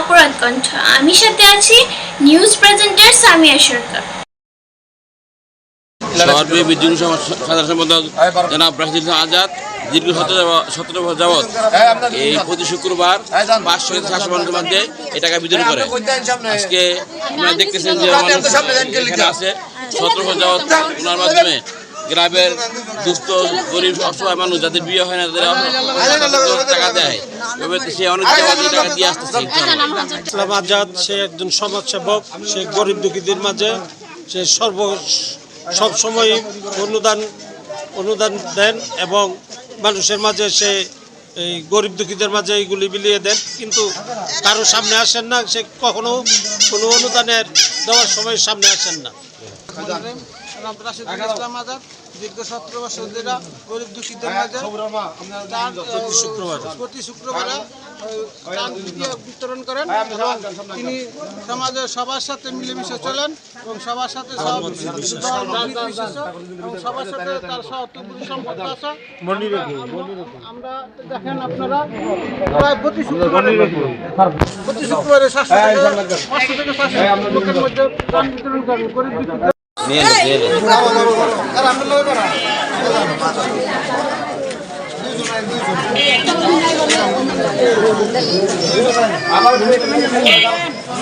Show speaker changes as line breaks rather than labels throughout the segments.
অপরাধ কণ্ঠ। আমি সাথে আছি নিউজ প্রেজেন্টার সামিয়া সরকার।
আজাদ প্রতি শুক্রবার পাঁচশো এই টাকা বিতরণ করে। দেখতেছেন যে আছে সতেরো বছর যাবৎ ওনার মাধ্যমে গ্রামের দুস্থ, গরিব অসহায় মানুষ, যাদের বিয়ে হয় না, তাদের টাকা দেয়। সে অনেক টাকা দিয়ে আসতেছে
ইসলাম আজাদ, সে একজন সমাজসেবক, সে গরিব দুঃখীদের মাঝে সে সর্ব সবসময় অনুদান অনুদান দেন এবং মানুষের মাঝে সে এই গরিব দুঃখীদের মাঝে এইগুলি বিলিয়ে দেন, কিন্তু কারও সামনে আসেন না, সে কখনো কোনো অনুদানের দেওয়ার সময় সামনে আসেন না।
দুঃখীদের
প্রতি
বিতরণ করেন তিনি সমাজের সবার সাথে মিলেমিশে চলেন। এবং সবার সাথে সবার সাথে তার সম্পর্ক আছে। আমরা দেখেন আপনারা প্রায় প্রতি শুক্রবারে প্রতি শুক্রবারে সাতশো থেকে পাঁচশো থেকে ছয়শো লোকের মধ্যে ত্রাণ বিতরণ করেন গরিব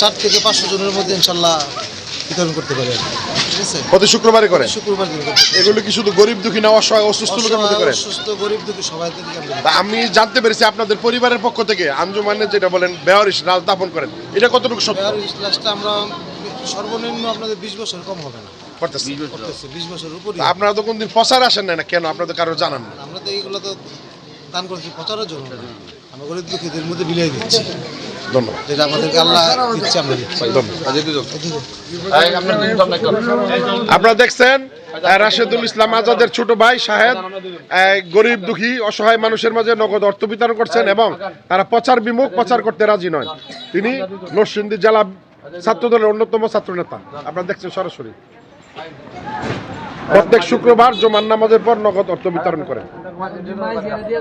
চার থেকে পাঁচশো জনের মধ্যে ইনশাল্লাহ বিতরণ করতে পারি। ঠিক আছে?
প্রতি শুক্রবারে করে
শুক্রবার। দিন
এগুলো কি শুধু গরিব দুঃখী না অসহায় অসুস্থ লোকের মধ্যে করে?
অসুস্থ গরিব দুঃখী সবাই আমরা
তা আমি জানতে পেরেছি আপনাদের পরিবারের পক্ষ থেকে আঞ্জুমানের যেটা বলেন বেয়ারিশ রাজ দাপন করেন। এটা কতটুকু সত্য?
আর লাস্টটা আমরা সর্বনিম্ন আপনাদের বিশ বছর কম হবে না।
করতেছি।
করতেছে বিশ বছর উপরই
আপনারা তো কোনদিন প্রচার আসেন না না কেন? আপনাদের কারও জানান না।
আমরা তো এইগুলো তো দান করছি প্রচারের জন্য না। আমরা গরিব দুঃখীদের মধ্যে বিলিয়ে দিচ্ছি।
ধন্যবাদ।
যেটা আমাদেরকে আল্লাহ দিচ্ছে আমরা
আপনারা দেখছেন রাশেদুল ইসলাম আজাদের ছোট ভাই আহ, গরিব দুঃখী অসহায় মানুষের মাঝে নগদ অর্থ বিতরণ করছেন এবং তারা প্রচার বিমুখ প্রচার করতে রাজি নয়। তিনি নরসিংদী জেলা ছাত্র দলের অন্যতম ছাত্র নেতা আপনারা দেখছেন সরাসরি। প্রত্যেক শুক্রবার জমান নামাজের পর নগদ অর্থ বিতরণ করেন। দিয়ে